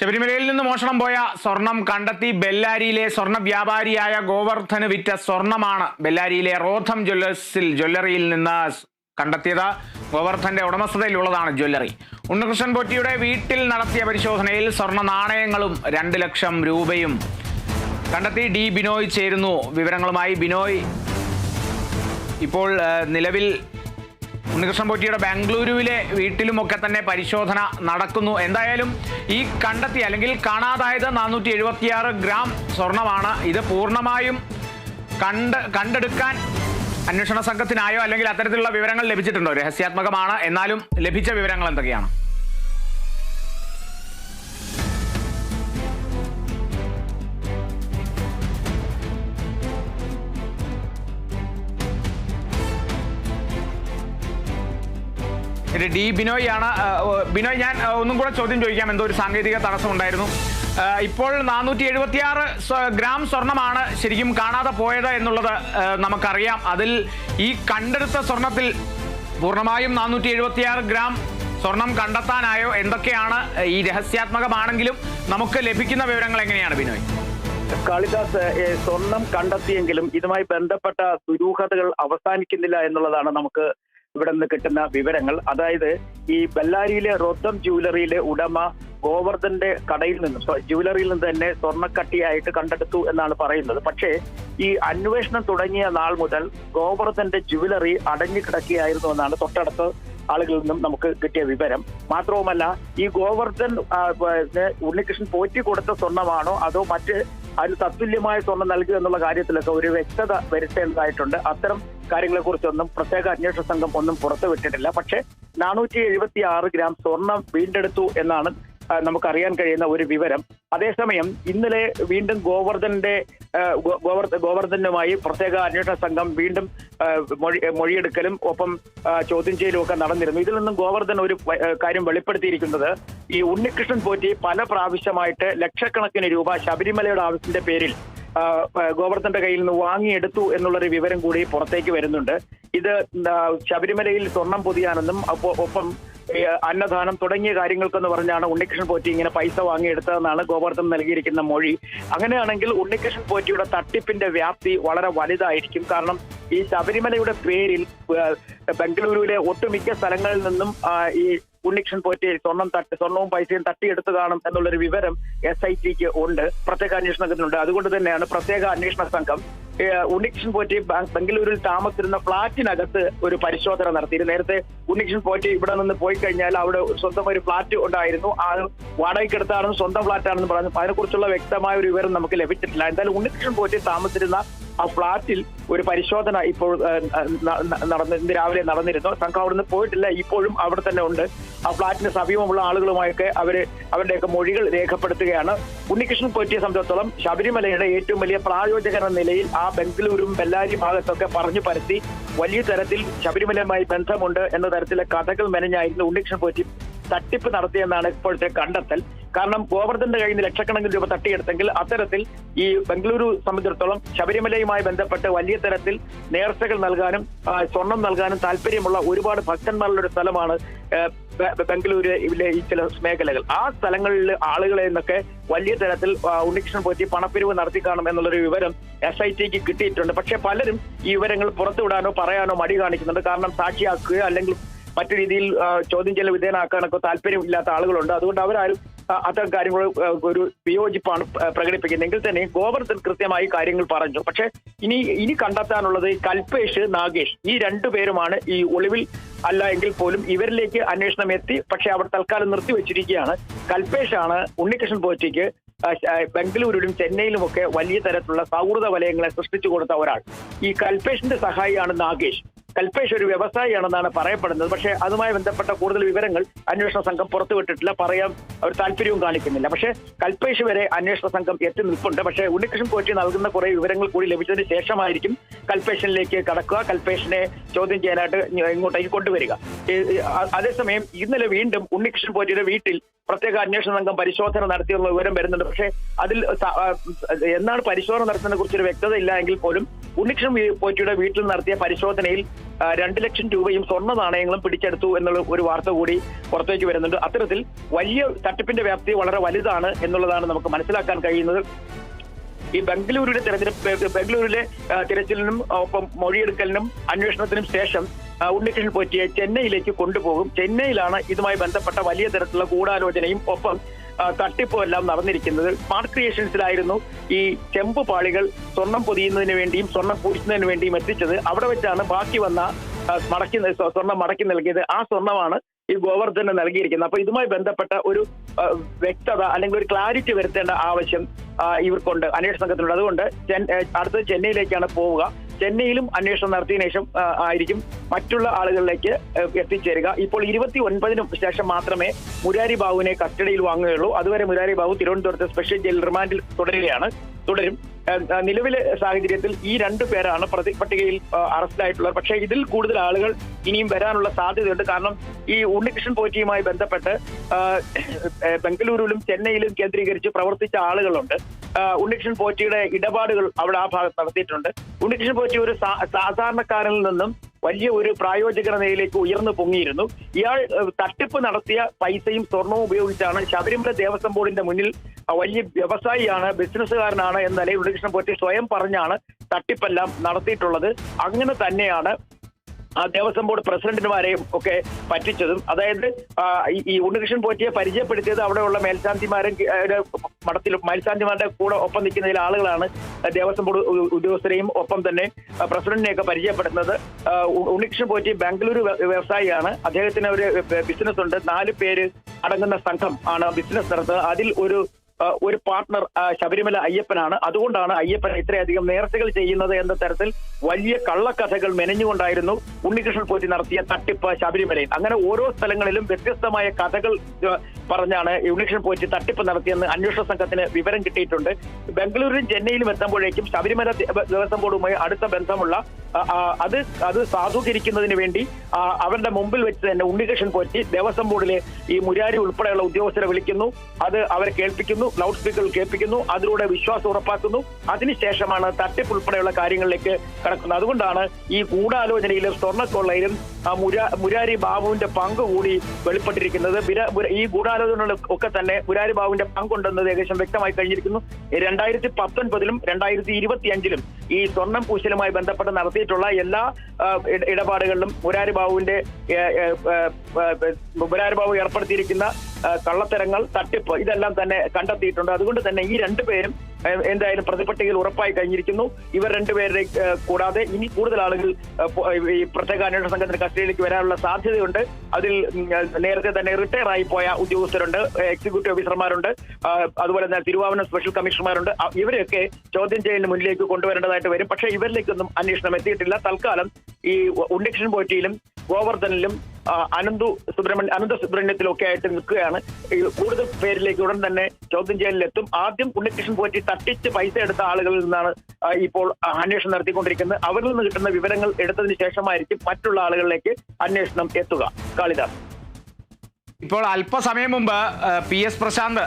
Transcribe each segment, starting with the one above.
ശബരിമലയിൽ നിന്ന് മോഷണം പോയ സ്വർണം കണ്ടെത്തി ബെല്ലാരിയിലെ സ്വർണ വ്യാപാരിയായ ഗോവർദ്ധന് വിറ്റ സ്വർണമാണ് ബെല്ലാരിയിലെ റോഥം ജ്വല്ലേഴ്സിൽ ജ്വല്ലറിയിൽ നിന്ന് കണ്ടെത്തിയത്. ഗോവർദ്ധന്റെ ഉടമസ്ഥതയിലുള്ളതാണ് ജ്വല്ലറി. ഉണ്ണികൃഷ്ണൻ പൊറ്റിയുടെ വീട്ടിൽ നടത്തിയ പരിശോധനയിൽ സ്വർണ നാണയങ്ങളും രണ്ട് ലക്ഷം രൂപയും കണ്ടെത്തി ഡി ബിനോയ് ചേരുന്നു. വിവരങ്ങളുമായി ബിനോയ് ഇപ്പോൾ നിലവിൽ ഉണ്ണികൃഷ്ണൻ പോറ്റിയുടെ ബാംഗ്ലൂരുവിലെ വീട്ടിലുമൊക്കെ തന്നെ പരിശോധന നടക്കുന്നു. എന്തായാലും ഈ കണ്ടെത്തിയ അല്ലെങ്കിൽ കാണാതായത് നാനൂറ്റി എഴുപത്തിയാറ് ഗ്രാം സ്വർണമാണ്. ഇത് പൂർണമായും കണ്ട് കണ്ടെടുക്കാൻ അന്വേഷണ സംഘത്തിനായോ അല്ലെങ്കിൽ അത്തരത്തിലുള്ള വിവരങ്ങൾ ലഭിച്ചിട്ടുണ്ടോ? രഹസ്യാത്മകമാണ്. എന്നാലും ലഭിച്ച വിവരങ്ങൾ എന്തൊക്കെയാണ്? ഡി ബിനോയ് ആണ് ബിനോയ് ഞാൻ ഒന്നും കൂടെ ചോദ്യം ചോദിക്കാം. എന്തോ ഒരു സാങ്കേതിക തടസ്സം ഉണ്ടായിരുന്നു ഇപ്പോൾ നാനൂറ്റി എഴുപത്തിയാറ് ഗ്രാം സ്വർണമാണ് ശരിക്കും കാണാതെ പോയത് എന്നുള്ളത് നമുക്കറിയാം. അതിൽ ഈ കണ്ടെടുത്ത സ്വർണത്തിൽ പൂർണമായും നാനൂറ്റി എഴുപത്തിയാറ് ഗ്രാം സ്വർണം കണ്ടെത്താനായോ എന്തൊക്കെയാണ് ഈ രഹസ്യാത്മകമാണെങ്കിലും നമുക്ക് ലഭിക്കുന്ന വിവരങ്ങൾ എങ്ങനെയാണ് ബിനോയ്? കാളിദാസ് സ്വർണം കണ്ടെത്തിയെങ്കിലും ഇതുമായി ബന്ധപ്പെട്ട ദുരൂഹതകൾ അവസാനിക്കുന്നില്ല എന്നുള്ളതാണ് നമുക്ക് ഇവിടെ നിന്ന് കിട്ടുന്ന വിവരങ്ങൾ. അതായത് ഈ ബല്ലാരിയിലെ റോത്തം ജുവലറിയിലെ ഉടമ ഗോവർദ്ധന്റെ കടയിൽ നിന്നും ജുവലറിയിൽ നിന്ന് തന്നെ സ്വർണക്കട്ടിയായിട്ട് കണ്ടെടുത്തു എന്നാണ് പറയുന്നത്. പക്ഷേ ഈ അന്വേഷണം തുടങ്ങിയ നാൾ മുതൽ ഗോവർദ്ധന്റെ ജുവലറി അടഞ്ഞു കിടക്കുകയായിരുന്നു എന്നാണ് തൊട്ടടുത്ത് ആളുകളിൽ നിന്നും നമുക്ക് കിട്ടിയ വിവരം. മാത്രവുമല്ല ഈ ഗോവർദ്ധൻ ഉണ്ണികൃഷ്ണൻ പോറ്റി കൊടുത്ത സ്വർണമാണോ അതോ മറ്റ് അതിന് തത്തുല്യമായ സ്വർണം നൽകുക എന്നുള്ള കാര്യത്തിലൊക്കെ ഒരു വ്യക്തത വരുത്തേണ്ടതായിട്ടുണ്ട്. അത്തരം കാര്യങ്ങളെക്കുറിച്ചൊന്നും പ്രത്യേക അന്വേഷണ സംഘം ഒന്നും പുറത്തുവിട്ടിട്ടില്ല. പക്ഷേ നാനൂറ്റി എഴുപത്തി ആറ് ഗ്രാം സ്വർണം വീണ്ടെടുത്തു എന്നാണ് നമുക്കറിയാൻ കഴിയുന്ന ഒരു വിവരം. അതേസമയം ഇന്നലെ വീണ്ടും ഗോവർദ്ധന്റെ ഗോവർദ്ധനുമായി പ്രത്യേക അന്വേഷണ സംഘം വീണ്ടും മൊഴി മൊഴിയെടുക്കലും ഒപ്പം ചോദ്യം ചെയ്യലും ഒക്കെ നടന്നിരുന്നു. ഇതിൽ നിന്നും ഗോവർദ്ധൻ ഒരു കാര്യം വെളിപ്പെടുത്തിയിരിക്കുന്നത് ഈ ഉണ്ണികൃഷ്ണൻ പോറ്റി പല പ്രാവശ്യമായിട്ട് ലക്ഷക്കണക്കിന് രൂപ ശബരിമലയുടെ ആവശ്യത്തിന്റെ പേരിൽ ഗോവർദ്ധന്റെ കയ്യിൽ നിന്ന് വാങ്ങിയെടുത്തു എന്നുള്ളൊരു വിവരം കൂടി പുറത്തേക്ക് വരുന്നുണ്ട്. ഇത് ശബരിമലയിൽ സ്വർണം പൊതിയാനെന്നും ഒപ്പം അന്നദാനം തുടങ്ങിയ കാര്യങ്ങൾക്കെന്ന് പറഞ്ഞാണ് ഉണ്ണികൃഷ്ണൻ പോറ്റി ഇങ്ങനെ പൈസ വാങ്ങിയെടുത്തതെന്നാണ് ഗോവർദ്ധൻ നൽകിയിരിക്കുന്ന മൊഴി. അങ്ങനെയാണെങ്കിൽ ഉണ്ണികൃഷ്ണൻ പോറ്റിയുടെ തട്ടിപ്പിന്റെ വ്യാപ്തി വളരെ വലുതായിരിക്കും. കാരണം ഈ ശബരിമലയുടെ പേരിൽ ബംഗളൂരുവിലെ ഒട്ടുമിക്ക സ്ഥലങ്ങളിൽ നിന്നും ഈ ഉണ്ണികൃഷ്ണൻ പോറ്റി സ്വർണം തട്ടി സ്വർണവും പൈസയും തട്ടിയെടുത്ത് കാണും എന്നുള്ളൊരു വിവരം എസ് ഐ ടിക്ക് ഉണ്ട്. പ്രത്യേക അന്വേഷണത്തിനുണ്ട് അതുകൊണ്ട് തന്നെയാണ് പ്രത്യേക അന്വേഷണ സംഘം ഉണ്ണികൃഷ്ണൻ പോറ്റി ബംഗളൂരിൽ താമസിച്ചിരുന്ന ഫ്ളാറ്റിനകത്ത് ഒരു പരിശോധന നടത്തിയിരുന്നു. നേരത്തെ ഉണ്ണികൃഷ്ണൻ പോറ്റി ഇവിടെ നിന്ന് പോയി കഴിഞ്ഞാൽ അവിടെ സ്വന്തം ഒരു ഫ്ളാറ്റ് ഉണ്ടായിരുന്നു. ആ വാടകയ്ക്കെടുത്താണെന്ന് സ്വന്തം ഫ്ളാറ്റാണെന്ന് പറഞ്ഞു. അതിനെക്കുറിച്ചുള്ള വ്യക്തമായ ഒരു വിവരം നമുക്ക് ലഭിച്ചിട്ടില്ല. എന്തായാലും ഉണ്ണികൃഷ്ണൻ പോറ്റി താമസിച്ചിരുന്ന ആ ഫ്ളാറ്റിൽ ഒരു പരിശോധന ഇപ്പോൾ നടന്ന് ഇന്ന് രാവിലെ നടന്നിരുന്നു. സംഘം അവിടുന്ന് പോയിട്ടില്ല ഇപ്പോഴും അവിടെ തന്നെ ഉണ്ട്. ആ ഫ്ളാറ്റിന് സമീപമുള്ള ആളുകളുമായൊക്കെ അവർ അവരുടെയൊക്കെ മൊഴികൾ രേഖപ്പെടുത്തുകയാണ്. ഉണ്ണികൃഷ്ണൻ പോറ്റിയെ സംബന്ധിച്ചിടത്തോളം ശബരിമലയുടെ ഏറ്റവും വലിയ പ്രായോജക എന്ന നിലയിൽ ആ ബംഗളൂരും ബെല്ലാരി ഭാഗത്തൊക്കെ പറഞ്ഞു പരത്തി വലിയ തരത്തിൽ ശബരിമലയുമായി ബന്ധമുണ്ട് എന്ന തരത്തിലെ കഥകൾ മെനഞ്ഞായിരുന്നു ഉണ്ണികൃഷ്ണൻ പോറ്റി തട്ടിപ്പ് നടത്തിയെന്നാണ് ഇപ്പോഴത്തെ കണ്ടെത്തൽ. കാരണം ഗോവർദ്ധന്റെ കയ്യിൽ നിന്ന് ലക്ഷക്കണക്കിന് രൂപ തട്ടിയെടുത്തെങ്കിൽ അത്തരത്തിൽ ഈ ബംഗളൂരു സംബന്ധിച്ചിടത്തോളം ശബരിമലയുമായി ബന്ധപ്പെട്ട് വലിയ തരത്തിൽ നേർച്ചകൾ നൽകാനും സ്വർണം നൽകാനും താല്പര്യമുള്ള ഒരുപാട് ഭക്തന്മാരുടെ ഒരു സ്ഥലമാണ് ബംഗളൂരുവിലെ ഈ ചില മേഖലകൾ. ആ സ്ഥലങ്ങളിൽ ആളുകളെ നിന്നൊക്കെ വലിയ തരത്തിൽ ഉണ്ണികൃഷ്ണൻ പോറ്റി പണപ്പിരിവ് നടത്തി കാണും എന്നുള്ളൊരു വിവരം എസ് ഐ ടിക്ക് കിട്ടിയിട്ടുണ്ട്. പക്ഷെ പലരും ഈ വിവരങ്ങൾ പുറത്തുവിടാനോ പറയാനോ മടി കാണിക്കുന്നുണ്ട്. കാരണം സാക്ഷിയാക്കുകയോ അല്ലെങ്കിൽ മറ്റു രീതിയിൽ ചോദ്യം ചെയ്യൽ വിധേയനാക്കാനൊക്കെ താല്പര്യമില്ലാത്ത ആളുകളുണ്ട്. അതുകൊണ്ട് അവരാരും അത്തരം കാര്യങ്ങൾ ഒരു വിയോജിപ്പാണ് പ്രകടിപ്പിക്കുന്നതെങ്കിൽ തന്നെ ഗോവർദ്ധൻ കൃത്യമായി കാര്യങ്ങൾ പറഞ്ഞു. പക്ഷെ ഇനി ഇനി കണ്ടെത്താനുള്ളത് കൽപേഷ് നാഗേഷ്. ഈ രണ്ടു പേരുമാണ് ഈ ഒളിവിൽ അല്ല എങ്കിൽ പോലും ഇവരിലേക്ക് അന്വേഷണം എത്തി. പക്ഷെ അവർ തൽക്കാലം നിർത്തിവെച്ചിരിക്കുകയാണ് കൽപേഷാണ് ഉണ്ണികൃഷ്ണൻ പോറ്റിക്ക് ബംഗളൂരുവിലും ചെന്നൈയിലും ഒക്കെ വലിയ തരത്തിലുള്ള സൗഹൃദ വലയങ്ങളെ സൃഷ്ടിച്ചു കൊടുത്ത ഒരാൾ. ഈ കൽപേഷിന്റെ സഹായിയാണ് നാഗേഷ്. കൽപേഷ് ഒരു വ്യവസായിയാണെന്നാണ് പറയപ്പെടുന്നത്. പക്ഷേ അതുമായി ബന്ധപ്പെട്ട കൂടുതൽ വിവരങ്ങൾ അന്വേഷണ സംഘം പുറത്തുവിട്ടിട്ടില്ല. പറയാൻ അവർ താല്പര്യവും കാണിക്കുന്നില്ല. പക്ഷേ കൽപേഷ് വരെ അന്വേഷണ സംഘം എത്തി നിൽപ്പുണ്ട്. പക്ഷേ ഉണ്ണികൃഷ്ണൻ കോച്ചി നൽകുന്ന കുറെ വിവരങ്ങൾ കൂടി ലഭിച്ചതിന് ശേഷമായിരിക്കും കൽപേഷനിലേക്ക് കടക്കുക. കൽപ്പേഷനെ ചോദ്യം ചെയ്യാനായിട്ട് ഇങ്ങ- ഇങ്ങോട്ടേക്ക് കൊണ്ടുവരിക. അതേസമയം ഇന്നലെ വീണ്ടും ഉണ്ണികൃഷ്ണൻ കോച്ചിയുടെ വീട്ടിൽ പ്രത്യേക അന്വേഷണ സംഘം പരിശോധന നടത്തിയുള്ള വിവരം വരുന്നുണ്ട്. പക്ഷേ അതിൽ എന്നാണ് പരിശോധന നടത്തുന്നതിനെ കുറിച്ചൊരു വ്യക്തത ഇല്ല എങ്കിൽ പോലും ഉണ്ണികൃഷ്ണൻ പോറ്റിയുടെ വീട്ടിൽ നടത്തിയ പരിശോധനയിൽ രണ്ട് ലക്ഷം രൂപയും സ്വർണ നാണയങ്ങളും പിടിച്ചെടുത്തു എന്നുള്ള ഒരു വാർത്ത കൂടി പുറത്തേക്ക് വരുന്നുണ്ട്. അത്തരത്തിൽ വലിയ തട്ടിപ്പിന്റെ വ്യാപ്തി വളരെ വലുതാണ് എന്നുള്ളതാണ് നമുക്ക് മനസ്സിലാക്കാൻ കഴിയുന്നത്. ഈ ബംഗളൂരുവിലെ തെരഞ്ഞെടുപ്പ് ബംഗളൂരുവിലെ തിരച്ചിലിനും ഒപ്പം മൊഴിയെടുക്കലിനും അന്വേഷണത്തിനും ശേഷം ഉണ്ണികൃഷ്ണൻ പോറ്റിയെ ചെന്നൈയിലേക്ക് കൊണ്ടുപോകും. ചെന്നൈയിലാണ് ഇതുമായി ബന്ധപ്പെട്ട വലിയ തരത്തിലുള്ള ഗൂഢാലോചനയും ഒപ്പം തട്ടിപ്പും എല്ലാം നടന്നിരിക്കുന്നത് സ്മാർട്ട് ക്രിയേഷൻസിലായിരുന്നു ഈ ചെമ്പ് പാളികൾ സ്വർണം പൊതിയുന്നതിന് വേണ്ടിയും സ്വർണം പൂശുന്നതിന് വേണ്ടിയും എത്തിച്ചത്. അവിടെ വെച്ചാണ് ബാക്കി വന്ന മടക്കി സ്വ- സ്വർണം മടക്കി നൽകിയത്. ആ സ്വർണമാണ് ഈ ഗോവർദ്ധന് നൽകിയിരിക്കുന്നത്. അപ്പൊ ഇതുമായി ബന്ധപ്പെട്ട ഒരു വ്യക്തത അല്ലെങ്കിൽ ഒരു ക്ലാരിറ്റി വരുത്തേണ്ട ആവശ്യം ഇവർക്കുണ്ട് അന്വേഷണ സംഘത്തിനുണ്ട്. അതുകൊണ്ട് അടുത്തത് ചെന്നൈയിലേക്കാണ് പോവുക. ചെന്നൈയിലും അന്വേഷണം നടത്തിയതിനു ശേഷം ആയിരിക്കും മറ്റുള്ള ആളുകളിലേക്ക് എത്തിച്ചേരുക. ഇപ്പോൾ ഇരുപത്തി ഒൻപതിനും ശേഷം മാത്രമേ മുരാരി ബാബുവിനെ കസ്റ്റഡിയിൽ വാങ്ങുകയുള്ളൂ. അതുവരെ മുരാരി ബാബു തിരുവനന്തപുരത്ത് സ്പെഷ്യൽ ജയിൽ റിമാൻഡിൽ തുടരുകയാണ്. തുടരും. നിലവിലെ സാഹചര്യത്തിൽ ഈ രണ്ടു പേരാണ് പ്രതി പട്ടികയിൽ അറസ്റ്റിലായിട്ടുള്ളത്. പക്ഷേ ഇതിൽ കൂടുതൽ ആളുകൾ ഇനിയും വരാനുള്ള സാധ്യതയുണ്ട്. കാരണം ഈ ഉണ്ണികൃഷ്ണൻ പോറ്റിയുമായി ബന്ധപ്പെട്ട് ബംഗളൂരുവിലും ചെന്നൈയിലും കേന്ദ്രീകരിച്ച് പ്രവർത്തിച്ച ആളുകളുണ്ട്. ഉണ്ണികൃഷ്ണൻ പോറ്റിയുടെ ഇടപാടുകൾ അവിടെ ആ ഭാഗത്ത് നടത്തിയിട്ടുണ്ട്. ഉണ്ണികൃഷ്ണൻ പോറ്റി ഒരു സാധാരണക്കാരിൽ നിന്നും വലിയ ഒരു പ്രായോജക നിലയിലേക്ക് ഉയർന്നു പൊങ്ങിയിരുന്നു. ഇയാൾ തട്ടിപ്പ് നടത്തിയ പൈസയും സ്വർണവും ഉപയോഗിച്ചാണ് ശബരിമല ദേവസ്വം ബോർഡിന്റെ മുന്നിൽ വലിയ വ്യവസായിയാണ് ബിസിനസ്സുകാരനാണ് എന്ന നിലയിൽ ഉണ്ണികൃഷ്ണൻ പോറ്റി സ്വയം പറഞ്ഞാണ് തട്ടിപ്പെല്ലാം നടത്തിയിട്ടുള്ളത്. അങ്ങനെ തന്നെയാണ് ദേവസ്വം ബോർഡ് പ്രസിഡന്റുമാരെയും ഒക്കെ പറ്റിച്ചതും അതായത് ഈ- ഉണ്ണികൃഷ്ണൻ പോറ്റിയെ പരിചയപ്പെടുത്തിയത് അവിടെയുള്ള മേൽശാന്തിമാരും മഠത്തിൽ മേൽശാന്തിമാരുടെ കൂടെ ഒപ്പം നിൽക്കുന്നതിൽ ആളുകളാണ് ദേവസ്വം ബോർഡ് ഉദ്യോഗസ്ഥരെയും ഒപ്പം തന്നെ പ്രസിഡന്റിനെയൊക്കെ പരിചയപ്പെടുന്നത്. ഉണ്ണികൃഷ്ണൻ പോറ്റി ബാംഗ്ലൂരു വ്യ- വ്യവസായിയാണ്. അദ്ദേഹത്തിന് ഒരു ബിസിനസ് ഉണ്ട് നാല് പേര് അടങ്ങുന്ന സംഘം ആണ് ബിസിനസ് നടത്തുന്നത്. അതിൽ ഒരു ഒരു പാർട്ണർ ശബരിമല അയ്യപ്പനാണ്. അതുകൊണ്ടാണ് അയ്യപ്പൻ ഇത്രയധികം നേർച്ചകൾ ചെയ്യുന്നത് എന്ന തരത്തിൽ വലിയ കള്ളക്കഥകൾ മെനഞ്ഞുകൊണ്ടായിരുന്നു ഉണ്ണികൃഷ്ണൻ പോറ്റി നടത്തിയ തട്ടിപ്പ് ശബരിമലയിൽ. അങ്ങനെ ഓരോ സ്ഥലങ്ങളിലും വ്യത്യസ്തമായ കഥകൾ പറഞ്ഞാണ് ഉണ്ണികൃഷ്ണൻ പോറ്റി തട്ടിപ്പ് നടത്തിയെന്ന് അന്വേഷണ സംഘത്തിന് വിവരം കിട്ടിയിട്ടുണ്ട്. ബംഗളൂരിലും ചെന്നൈയിലും എത്തുമ്പോഴേക്കും ശബരിമല ദേവസ്വം ബോർഡുമായി അടുത്ത ബന്ധമുള്ള അത് അത് സാധൂകരിക്കുന്നതിന് വേണ്ടി അവരുടെ മുമ്പിൽ വെച്ച് തന്നെ ഉണ്ണികൃഷ്ണൻ പോറ്റി ദേവസ്വം ബോർഡിലെ ഈ മുരാരി ഉൾപ്പെടെയുള്ള ഉദ്യോഗസ്ഥരെ വിളിക്കുന്നു. അത് അവരെ കേൾപ്പിക്കുന്നു. ലൗഡ് സ്പീക്കറിൽ കേൾപ്പിക്കുന്നു അതിലൂടെ വിശ്വാസം ഉറപ്പാക്കുന്നു. അതിനുശേഷമാണ് തട്ടിപ്പ് ഉൾപ്പെടെയുള്ള കാര്യങ്ങളിലേക്ക് കടക്കുന്നത്. അതുകൊണ്ടാണ് ഈ ഗൂഢാലോചനയിലും സ്വർണക്കൊള്ളയിലും മുരാരി ബാബുവിന്റെ പങ്ക് കൂടി വെളിപ്പെട്ടിരിക്കുന്നത്. ഈ ഗൂഢാലോചനകളിൽ ഒക്കെ തന്നെ മുരാരി ബാബുവിന്റെ പങ്കുണ്ടെന്നത് ഏകദേശം വ്യക്തമായി കഴിഞ്ഞിരിക്കുന്നു. രണ്ടായിരത്തി പത്തൊൻപതിലും രണ്ടായിരത്തി ഇരുപത്തി അഞ്ചിലും ഈ സ്വർണം പൂശലുമായി ബന്ധപ്പെട്ട് നടത്തിയിട്ടുള്ള എല്ലാ ഇടപാടുകളിലും മുരാരി ബാബുവിന്റെ മുരാരി ബാബു ഏർപ്പെടുത്തിയിരിക്കുന്ന കള്ളത്തരങ്ങൾ തട്ടിപ്പ് ഇതെല്ലാം തന്നെ കണ്ടെത്തിയിട്ടുണ്ട്. അതുകൊണ്ട് തന്നെ ഈ രണ്ടുപേരും എന്തായാലും പ്രതിപട്ടികയിൽ ഉറപ്പായി കഴിഞ്ഞിരിക്കുന്നു. ഇവർ രണ്ടുപേരെ കൂടാതെ ഇനി കൂടുതൽ ആളുകൾ ഈ പ്രത്യേക അന്വേഷണ സംഘത്തിന് കസ്റ്റഡിയിലേക്ക് വരാനുള്ള സാധ്യതയുണ്ട്. അതിൽ നേരത്തെ തന്നെ റിട്ടയർ ആയി പോയ ഉദ്യോഗസ്ഥരുണ്ട്. എക്സിക്യൂട്ടീവ് ഓഫീസർമാരുണ്ട് അതുപോലെ തന്നെ തിരുവാവനം സ്പെഷ്യൽ കമ്മീഷണർമാരുണ്ട് ഇവരെയൊക്കെ ചോദ്യം ചെയ്യലിന് മുന്നിലേക്ക് കൊണ്ടുവരേണ്ടതായിട്ട് വരും. പക്ഷേ ഇവരിലേക്കൊന്നും അന്വേഷണം എത്തിയിട്ടില്ല. തൽക്കാലം ഈ ഉണ്ണികൃഷ്ണൻ പോറ്റിയിലും ഗോവർദ്ധനിലും അനന്തു സുബ്രഹ്മണ്യ അനന്ത സുബ്രഹ്മണ്യത്തിലും ഒക്കെ ആയിട്ട് നിൽക്കുകയാണ്. കൂടുതൽ പേരിലേക്ക് ഉടൻ തന്നെ ചോദ്യം ചെയ്യലിലെത്തും. ആദ്യം ഉണ്ണികൃഷ്ണൻ പോറ്റി തട്ടിച്ച് പൈസ എടുത്ത ആളുകളിൽ നിന്നാണ് ഇപ്പോൾ അന്വേഷണം നടത്തിക്കൊണ്ടിരിക്കുന്നത്. അവരിൽ നിന്ന് കിട്ടുന്ന വിവരങ്ങൾ എടുത്തതിന് ശേഷമായിരിക്കും മറ്റുള്ള ആളുകളിലേക്ക് അന്വേഷണം എത്തുക. കാളിദാസ്. ഇപ്പോൾ അല്പസമയം മുമ്പ് P S Prashanth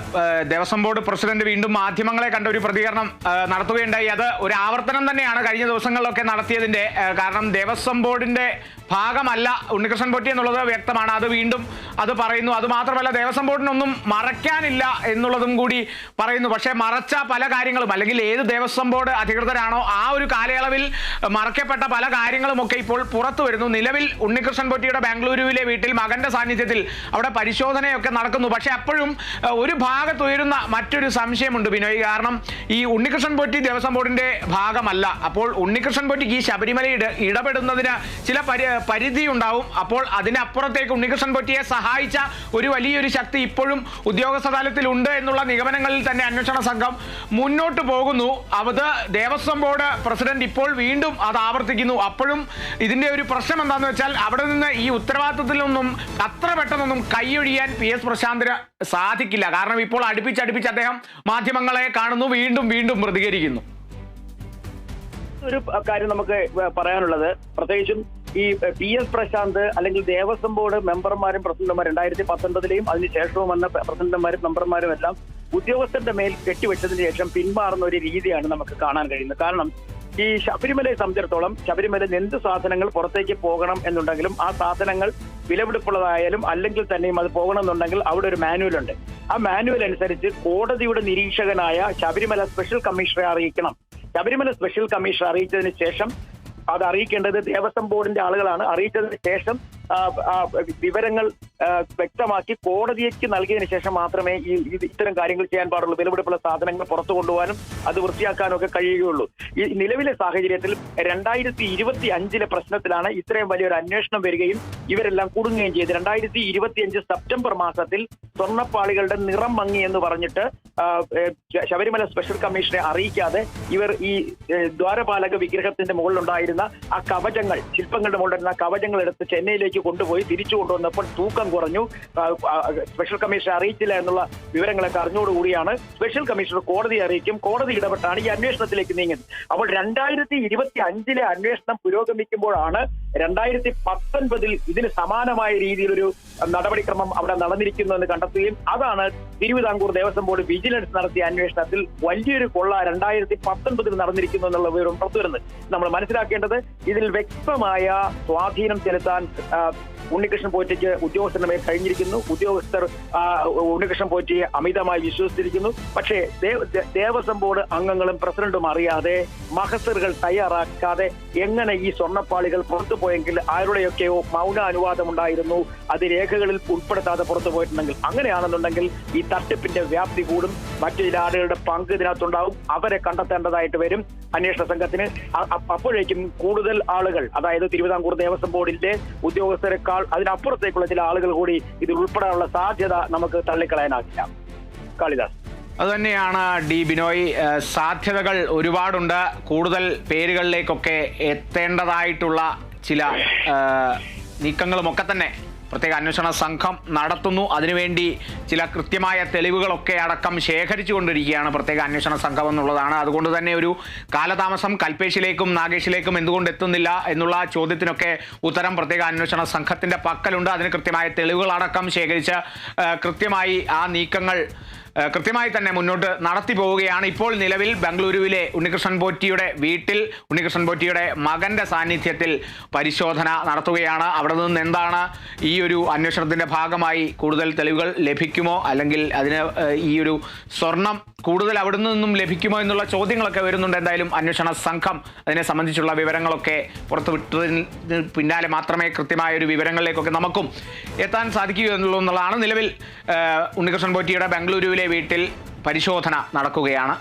Devaswom board president വീണ്ടും മാധ്യമങ്ങളെ കണ്ട ഒരു പ്രതികരണം നടത്തുകയുണ്ടായി. അത് ഒരു ആവർത്തനം തന്നെയാണ് കഴിഞ്ഞ ദിവസങ്ങളിലൊക്കെ നടത്തിയതിന്റെ കാരണം ദേവസ്വം ബോർഡിന്റെ ഭാഗമല്ല. ഉണ്ണികൃഷ്ണൻ പൊറ്റി എന്നുള്ളത് വ്യക്തമാണ്. അത് വീണ്ടും അത് പറയുന്നു. അത് മാത്രമല്ല ദേവസ്വം ബോർഡിനൊന്നും മറയ്ക്കാനില്ല എന്നുള്ളതും കൂടി പറയുന്നു. പക്ഷേ മറച്ച പല കാര്യങ്ങളും അല്ലെങ്കിൽ ഏത് ദേവസ്വം ബോർഡ് അധികൃതരാണോ ആ ഒരു കാലയളവിൽ മറയ്ക്കപ്പെട്ട പല കാര്യങ്ങളും ഒക്കെ ഇപ്പോൾ പുറത്തു വരുന്നു. നിലവിൽ ഉണ്ണികൃഷ്ണൻ പൊറ്റിയുടെ ബാംഗ്ലൂരുവിലെ വീട്ടിൽ മകന്റെ സാന്നിധ്യത്തിൽ അവിടെ പരിശോധനയൊക്കെ നടക്കുന്നു. പക്ഷെ അപ്പോഴും ഒരു ഭാഗത്തുയരുന്ന മറ്റൊരു സംശയമുണ്ട് ബിനോയ് കാരണം ഈ ഉണ്ണികൃഷ്ണൻ പൊറ്റി ദേവസ്വം ബോർഡിന്റെ ഭാഗമല്ല. അപ്പോൾ ഉണ്ണികൃഷ്ണൻ പൊറ്റിക്ക് ഈ ശബരിമല ഇട- ഇടപെടുന്നതിന് ചില പരി പരിധി ഉണ്ടാവും അപ്പോൾ അതിനപ്പുറത്തേക്ക് ഉണ്ണികൃഷ്ണൻ പൊറ്റിയെ സഹായിച്ച ഒരു വലിയൊരു ശക്തി ഇപ്പോഴും ഉദ്യോഗസ്ഥ തലത്തിൽ ഉണ്ട് എന്നുള്ള നിഗമനങ്ങളിൽ തന്നെ അന്വേഷണ സംഘം മുന്നോട്ട് പോകുന്നു. അത് ദേവസ്വം ബോർഡ് പ്രസിഡന്റ് ഇപ്പോൾ വീണ്ടും അത് ആവർത്തിക്കുന്നു. അപ്പോഴും ഇതിന്റെ ഒരു പ്രശ്നം എന്താണെന്ന് വെച്ചാൽ അവിടെ നിന്ന് ഈ ഉത്തരവാദിത്തത്തിൽ നിന്നും അത്ര പെട്ടെന്നൊന്നും കൈയൊഴിയാൻ പി എസ് പ്രശാന്തിന് സാധിക്കില്ല. കാരണം ഇപ്പോൾ അടുപ്പിച്ചടുപ്പിച്ച് അദ്ദേഹം മാധ്യമങ്ങളെ കാണുന്നു വീണ്ടും വീണ്ടും പ്രതികരിക്കുന്നു. ഒരു കാര്യം നമുക്ക് പറയാനുള്ളത്. പ്രത്യേകിച്ചും ഈ പി എസ് പ്രശാന്ത് അല്ലെങ്കിൽ ദേവസ്വം ബോർഡ് മെമ്പർമാരും പ്രസിഡന്റുമാരും രണ്ടായിരത്തി പത്തൊൻപതിലെയും അതിനുശേഷവും വന്ന പ്രസിഡന്റുമാരും മെമ്പർമാരും എല്ലാം ഉദ്യോഗസ്ഥരുടെ മേൽ കെട്ടിവെച്ചതിന് ശേഷം പിന്മാറുന്ന ഒരു രീതിയാണ് നമുക്ക് കാണാൻ കഴിയുന്നത്. കാരണം ഈ ശബരിമലയെ സംബന്ധിച്ചിടത്തോളം ശബരിമല എന്ത് സാധനങ്ങൾ പുറത്തേക്ക് പോകണം എന്നുണ്ടെങ്കിലും ആ സാധനങ്ങൾ വിലപിടിപ്പുള്ളതായാലും അല്ലെങ്കിൽ തന്നെയും അത് പോകണമെന്നുണ്ടെങ്കിൽ അവിടെ ഒരു മാനുവൽ ഉണ്ട്. ആ മാനുവൽ അനുസരിച്ച് കോടതിയുടെ നിരീക്ഷകനായ ശബരിമല സ്പെഷ്യൽ കമ്മീഷണറെ അറിയിക്കണം. ശബരിമല സ്പെഷ്യൽ കമ്മീഷണർ അറിയിച്ചതിന് ശേഷം അത് അറിയിക്കേണ്ടത് ദേവസ്വം ബോർഡിന്റെ ആളുകളാണ്. അറിയിച്ചതിന് ശേഷം വിവരങ്ങൾ വ്യക്തമാക്കി കോടതിക്ക് നൽകിയതിനു ശേഷം മാത്രമേ ഈ ഇത്തരം കാര്യങ്ങൾ ചെയ്യാൻ പാടുള്ളൂ. വിലപിടിപ്പുള്ള സാധനങ്ങൾ പുറത്തു കൊണ്ടുപോകാനും അത് വൃത്തിയാക്കാനും ഒക്കെ കഴിയുകയുള്ളൂ. ഈ നിലവിലെ സാഹചര്യത്തിൽ രണ്ടായിരത്തി ഇരുപത്തി അഞ്ചിലെ പ്രശ്നത്തിലാണ് ഇത്രയും വലിയൊരു അന്വേഷണം വരികയും ഇവരെല്ലാം കുടുങ്ങുകയും ചെയ്ത് രണ്ടായിരത്തി ഇരുപത്തി അഞ്ച് സെപ്റ്റംബർ മാസത്തിൽ സ്വർണപ്പാളികളുടെ നിറം മങ്ങി എന്ന് പറഞ്ഞിട്ട് ശബരിമല സ്പെഷ്യൽ കമ്മീഷനെ അറിയിക്കാതെ ഇവർ ഈ ദ്വാരപാലക വിഗ്രഹത്തിന്റെ മുകളിലുണ്ടായിരുന്ന ആ കവചങ്ങൾ ശില്പങ്ങളുടെ മുകളിലുണ്ടായിരുന്ന ആ കവചങ്ങൾ എടുത്ത് ചെന്നൈയിലേക്ക് കൊണ്ടുപോയി തിരിച്ചു കൊണ്ടുവന്നപ്പോൾ തൂക്കം കുറഞ്ഞു. സ്പെഷ്യൽ കമ്മീഷനെ അറിയിച്ചില്ല എന്നുള്ള വിവരങ്ങളൊക്കെ അറിഞ്ഞോടുകൂടിയാണ് സ്പെഷ്യൽ കമ്മീഷണർ കോടതിയെ അറിയിക്കും. കോടതി ഇടപെട്ടാണ് ഈ അന്വേഷണത്തിലേക്ക് നീങ്ങുന്നത്. അപ്പോൾ രണ്ടായിരത്തി ഇരുപത്തി അഞ്ചിലെ അന്വേഷണം പുരോഗമിക്കുമ്പോഴാണ് രണ്ടായിരത്തി പത്തൊൻപതിൽ ഇതിന് സമാനമായ രീതിയിലൊരു നടപടിക്രമം അവിടെ നടന്നിരിക്കുന്നു എന്ന് കണ്ടെത്തുകയും അതാണ് തിരുവിതാംകൂർ ദേവസ്വം ബോർഡ് വിജിലൻസ് നടത്തിയ അന്വേഷണത്തിൽ വലിയൊരു കൊള്ള രണ്ടായിരത്തി പത്തൊൻപതിൽ നടന്നിരിക്കുന്നു എന്നുള്ള വിവരം പുറത്തു വരുന്നത് നമ്മൾ മനസ്സിലാക്കേണ്ടത് ഇതിൽ വ്യക്തമായ സ്വാധീനം ചെലുത്താൻ ഉണ്ണികൃഷ്ണൻ പോറ്റയ്ക്ക് ഉദ്യോഗസ്ഥരുടെ മേൽ കഴിഞ്ഞിരിക്കുന്നു. ഉദ്യോഗസ്ഥർ ഉണ്ണികൃഷ്ണൻ പോറ്റിയെ അമിതമായി വിശ്വസിച്ചിരിക്കുന്നു. പക്ഷേ ദേവസ്വം ബോർഡ് അംഗങ്ങളും പ്രസിഡന്റും അറിയാതെ മഹസറുകൾ തയ്യാറാക്കാതെ എങ്ങനെ ഈ സ്വർണപ്പാളികൾ പുറത്തു പോയെങ്കിൽ ആരുടെയൊക്കെയോ മൗന അനുവാദം ഉണ്ടായിരുന്നു. അത് രേഖകളിൽ ഉൾപ്പെടുത്താതെ പുറത്തു പോയിട്ടുണ്ടെങ്കിൽ അങ്ങനെയാണെന്നുണ്ടെങ്കിൽ ഈ തട്ടിപ്പിന്റെ വ്യാപ്തി കൂടും. മറ്റു ചില ആളുകളുടെ പങ്ക് ഇതിനകത്തുണ്ടാവും. അവരെ കണ്ടെത്തേണ്ടതായിട്ട് വരും അന്വേഷണ സംഘത്തിന്. അപ്പോഴേക്കും കൂടുതൽ ആളുകൾ അതായത് തിരുവിതാംകൂർ ദേവസ്വം ബോർഡിന്റെ ഉദ്യോഗസ്ഥരെക്കാൾ അതിനപ്പുറത്തേക്കുള്ള ചില ആളുകൾ കൂടി ഇതിൽ ഉൾപ്പെടാനുള്ള സാധ്യത നമുക്ക് തള്ളിക്കളയാനാകില്ല. കാളിദാസ്. അതുതന്നെയാണ് ഡി ബിനോയ് സാധ്യതകൾ ഒരുപാടുണ്ട്. കൂടുതൽ പേരുകളിലേക്കൊക്കെ എത്തേണ്ടതായിട്ടുള്ള ചില നീക്കങ്ങളുമൊക്കെ തന്നെ. പ്രത്യേക അന്വേഷണ സംഘം നടത്തുന്നു. അതിനുവേണ്ടി ചില കൃത്യമായ തെളിവുകളൊക്കെ അടക്കം ശേഖരിച്ചു കൊണ്ടിരിക്കുകയാണ് പ്രത്യേക അന്വേഷണ സംഘം എന്നുള്ളതാണ്. അതുകൊണ്ട് തന്നെ ഒരു കാലതാമസം കൽപ്പേശിലേക്കും നാഗേഷിലേക്കും എന്തുകൊണ്ട് എത്തുന്നില്ല എന്നുള്ള ചോദ്യത്തിനൊക്കെ ഉത്തരം പ്രത്യേക അന്വേഷണ സംഘത്തിന്റെ പക്കലുണ്ട്. അതിന് കൃത്യമായ തെളിവുകളടക്കം ശേഖരിച്ച് കൃത്യമായി ആ നീക്കങ്ങൾ കൃത്യമായി തന്നെ മുന്നോട്ട് നടത്തി പോവുകയാണ്. ഇപ്പോൾ നിലവിൽ ബംഗളൂരുവിലെ ഉണ്ണികൃഷ്ണൻ പോറ്റിയുടെ വീട്ടിൽ ഉണ്ണികൃഷ്ണൻ പോറ്റിയുടെ മകന്റെ സാന്നിധ്യത്തിൽ പരിശോധന നടത്തുകയാണ്. അവിടെ നിന്ന് എന്താണ് ഈ ഒരു അന്വേഷണത്തിന്റെ ഭാഗമായി കൂടുതൽ തെളിവുകൾ ലഭിക്കുമോ? അല്ലെങ്കിൽ അതിന് ഈ ഒരു സ്വർണം കൂടുതൽ അവിടെ നിന്നും ലഭിക്കുമോ എന്നുള്ള ചോദ്യങ്ങളൊക്കെ വരുന്നുണ്ട് എന്തായാലും അന്വേഷണ സംഘം. അതിനെ സംബന്ധിച്ചുള്ള വിവരങ്ങളൊക്കെ പുറത്തുവിട്ടതിന് പിന്നാലെ മാത്രമേ കൃത്യമായ ഒരു വിവരങ്ങളിലേക്കൊക്കെ നമുക്കും എത്താൻ സാധിക്കൂ എന്നുള്ളതാണ് നിലവിൽ ഉണ്ണികൃഷ്ണൻ പോറ്റിയുടെ ബംഗളൂരുവിലെ വീട്ടിൽ പരിശോധന നടക്കുകയാണ്.